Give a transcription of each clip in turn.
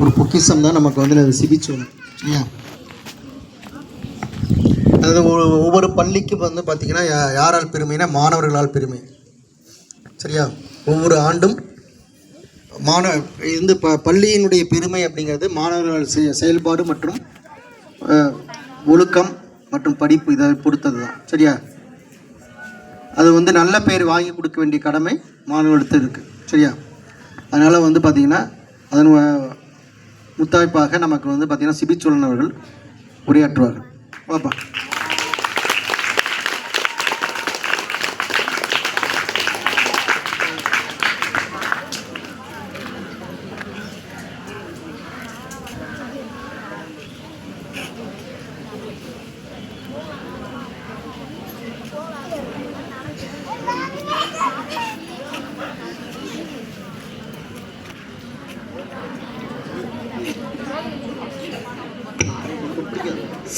ஒரு பொக்கிஷம் தான் நமக்கு வந்து அது சிபிச்சோம். சரியா அதாவது ஒவ்வொரு பள்ளிக்கும் வந்து பார்த்திங்கன்னா யாரால் பெருமைனா மாணவர்களால் பெருமை. சரியா? ஒவ்வொரு ஆண்டும் மாணவ இந்த ப பள்ளியினுடைய பெருமை அப்படிங்கிறது மாணவர்கள் செ- செயல்பாடு மற்றும் ஒழுக்கம் மற்றும் படிப்பு இதை பொறுத்தது தான். சரியா? அது வந்து நல்ல பேர் வாங்கி கொடுக்க வேண்டிய கடமை மாணவர்களுக்கு இருக்குது சரியா? அதனால் வந்து பார்த்திங்கன்னா அதன் முத்தாய்ப்பாக நமக்கு வந்து பார்த்திங்கன்னா சிபிச்சோழன் அவர்கள் உரையாற்றுவார்கள். பார்ப்பா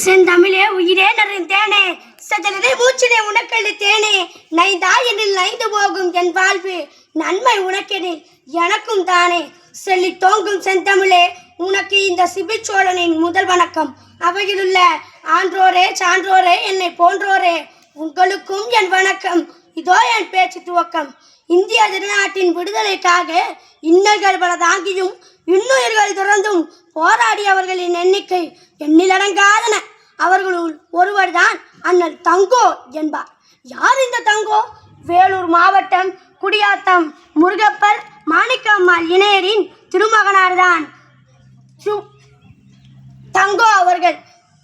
செந்தமிழே உயிரே தேனே. சஜலதை மூச்சினை உனக்கழு தேனே. நைந்தா என்னில் நைந்து போகும் என் வாழ்வு. நன்மை உனக்கெனில் எனக்கும் தானே. சொல்லி தோங்கும் செந்தமிழே உனக்கு இந்த சிபிச்சோழனின் முதல் வணக்கம். அவையிலுள்ள ஆன்றோரே சான்றோரே என்னை போன்றோரே. உங்களுக்கும் என் வணக்கம். இதோ என் பேச்சு துவக்கம். இந்திய திருநாட்டின் விடுதலைக்காக இன்னல்கள் பல தாங்கியும் இன்னுயிர்கள் துறந்தும் போராடியவர்களின் எண்ணிக்கை எண்ணிலடங்காதன. அவர்களுள் ஒருவர்தான் அண்ணல் தங்கோ என்பார். யார் இந்த தங்கோ? வேலூர் மாவட்டம் குடியாத்தம் முருகப்பர் மாணிக்கம்மாள் இணையரின் திருமகனார்தான். சு- தங்கோ அவர்கள்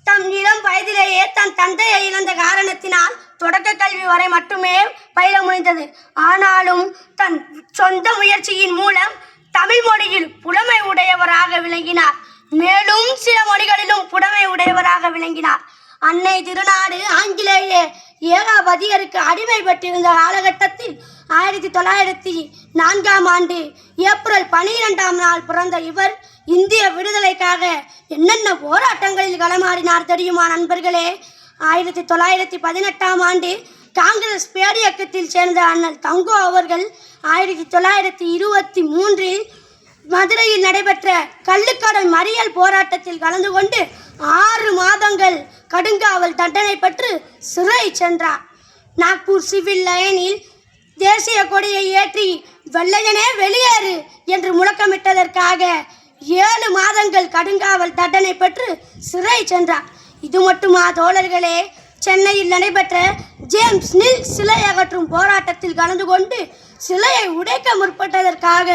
தம் இளம் வயதிலேயே தன் தந்தையை இழந்த காரணத்தினால் தொடக்க கல்வி வரை மட்டுமே பயில முடிந்தது ஆனாலும் தன் சொந்த முயற்சியின் மூலம் தமிழ் மொழியில் புலமை உடையவராக விளங்கினார். மேலும் சில மொழிகளிலும் புடமை உடையவராக விளங்கினார். அன்னை திருநாடு ஆங்கிலேய ஏகாபதியருக்கு அடிமைப்பட்டிருந்த காலகட்டத்தில் ஆயிரத்தி தொள்ளாயிரத்தி நான்காம் ஆண்டு ஏப்ரல் பனிரெண்டாம் நாள் பிறந்த இவர் இந்திய விடுதலைக்காக என்னென்ன போராட்டங்களில் களமாடினார் தெரியுமா நண்பர்களே? ஆயிரத்தி தொள்ளாயிரத்தி பதினெட்டாம் ஆண்டு காங்கிரஸ் பேரியக்கத்தில் சேர்ந்த அண்ணல் தங்கோ அவர்கள் ஆயிரத்தி தொள்ளாயிரத்தி இருபத்தி மூன்றில் மதுரையில் நடைபெற்ற கள்ளுக்கடை மறியல் போராட்டத்தில் கலந்து கொண்டு ஆறு மாதங்கள் கடுங்காவல் தண்டனை பெற்று சிறை சென்றார். நாக்பூர் சிவில் லைனில் தேசிய கொடியை ஏற்றி வெள்ளையனே வெளியேறு என்று முழக்கமிட்டதற்காக ஏழு மாதங்கள் கடுங்காவல் தண்டனை பெற்று சிறை சென்றார். இது மட்டுமா தோழர்களே? சென்னையில் நடைபெற்ற ஜேம்ஸ் நில் சிலை அகற்றும் போராட்டத்தில் கலந்து கொண்டு சிலையை உடைக்க முற்பட்டதற்காக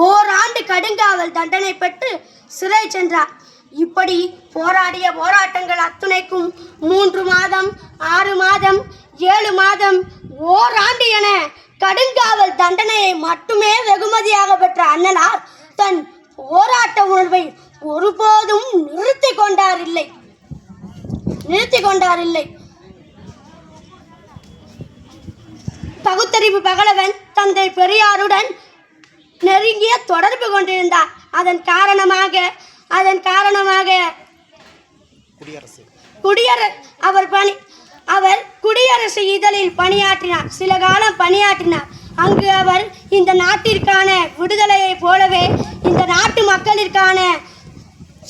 ஓராண்டு கடுங்காவல் தண்டனை பெற்று சிறை சென்றார். இப்படி போராடிய போராட்டங்கள் அத்துணைக்கும் மூன்று மாதம் ஆறு மாதம் ஏழு மாதம் ஓராண்டு என கடுங்காவல் தண்டனையை மட்டுமே வெகுமதியாக பெற்ற அண்ணலார் தன் போராட்ட உணர்வை ஒருபோதும் நிறுத்தி கொண்டார் இல்லை நிறுத்தி கொண்டார் இல்லை பகுத்தறிவு பகலவன் தந்தை பெரியாருடன் நெருங்கிய தொடர்பு கொண்டிருந்தார் அதன் காரணமாக அதன் காரணமாக குடியரசு. குடியர அவர் பணி அவர் குடியரசு இதழில் பணியாற்றினார். சில காலம் பணியாற்றினார். அங்கு அவர் இந்த நாட்டிற்கான விடுதலையைப் போலவே இந்த நாட்டு மக்களிற்கான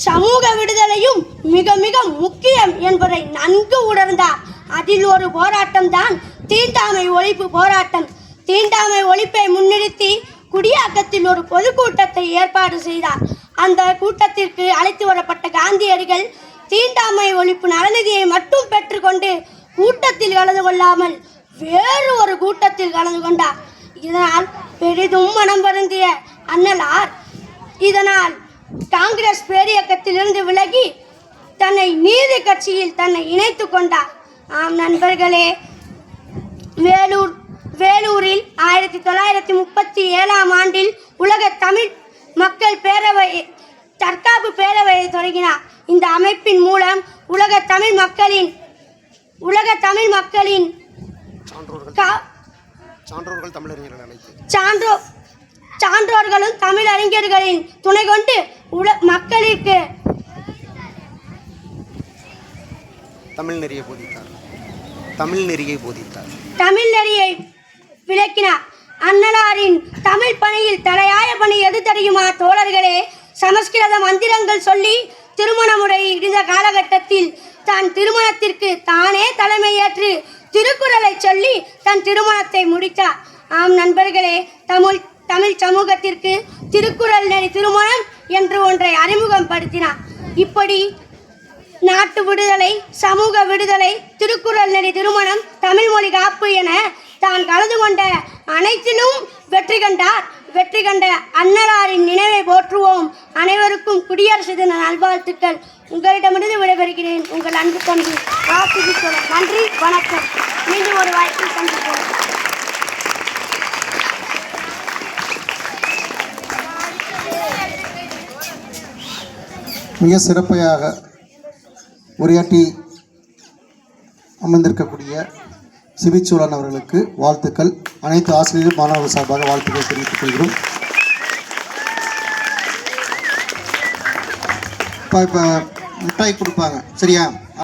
சமூக விடுதலையும் மிக மிக முக்கியம் என்பதை நன்கு உணர்ந்தார். அதில் ஒரு போராட்டம் தான் தீண்டாமை ஒழிப்பு போராட்டம். தீண்டாமை ஒழிப்பை முன்னிறுத்தி குடியாக்கத்தில் ஒரு பொதுக்கூட்டத்தை ஏற்பாடு செய்தார். அந்த கூட்டத்திற்கு அழைத்து வரப்பட்ட காந்தியடிகள் தீண்டாமை ஒழிப்பு நலநிதியை மட்டும் பெற்றுக்கொண்டு கூட்டத்தில் கலந்து கொள்ளாமல் வேறு ஒரு கூட்டத்தில் கலந்து கொண்டார். இதனால் பெரிதும் மனம் வருந்திய அண்ணலார் இதனால் காங்கிரஸ் பேரியக்கத்திலிருந்து விலகி தன்னை நீதி கட்சியில் தன்னை இணைத்து கொண்டார். ஆம் நண்பர்களே வேலூர் வேலூரில் ஆயிரத்தி தொள்ளாயிரத்தி முப்பத்தி ஏழாம் ஆண்டில் உலக தமிழ் மக்கள் பேரவை தற்காப்பு பேரவையை தொடங்கினார். இந்த அமைப்பின் மூலம் உலக தமிழ் மக்களின் உலக தமிழ் மக்களின் சான்றோர்கள் தமிழறிஞர்கள் சான்றோ சான்றோர்களும் தமிழறிஞர்களின் துணை கொண்டு உல மக்களிற்கு தமிழ் நெறியை போதித்தார். தமிழ் நெறியை போதித்தார். தமிழ் நெறியை விளக்கினார். அண்ணலாரின் தமிழ் பணியில் தலையாய பணி எது தெரியுமா தோழர்களே? சமஸ்கிருத மந்திரங்கள் சொல்லி திருமண முறை இருந்த காலகட்டத்தில் தன் திருமணத்திற்கு தானே தலைமையேற்று திருக்குறளை சொல்லி தன் திருமணத்தை முடித்தார். ஆம் நண்பர்களே தமிழ் தமிழ் சமூகத்திற்கு திருக்குறள் நெறி திருமணம் என்று ஒன்றை அறிமுகம் படுத்தினார் இப்படி நாட்டு விடுதலை சமூக விடுதலை திருக்குறள் நெறி திருமணம் தமிழ் மொழி காப்பு என தான் கலந்து கொண்ட அனைத்திலும் வெற்றி கண்டார். வெற்றி கண்ட அன்னலாரின் நினைவை போற்றுவோம். அனைவருக்கும் குடியரசு தின நல்வாழ்த்துக்கள். உங்களிடமிருந்து விடைபெறுகிறேன். உங்கள் அன்பு தம்பி வாசுகி நன்றி வணக்கம். மீண்டும் ஒரு வாய்ப்பில் சந்திப்போம். மிக சிறப்பையாக உரையாற்றி அமர்ந்திருக்கக்கூடிய சிபிச்சூழன் அவர்களுக்கு வாழ்த்துக்கள். அனைத்து ஆசிரியர் மாணவர்கள் சார்பாக வாழ்த்துக்கள் தெரிவித்துக் கொள்கிறோம். இப்போ இப்போ மிட்டாய் கொடுப்பாங்க. சரியா?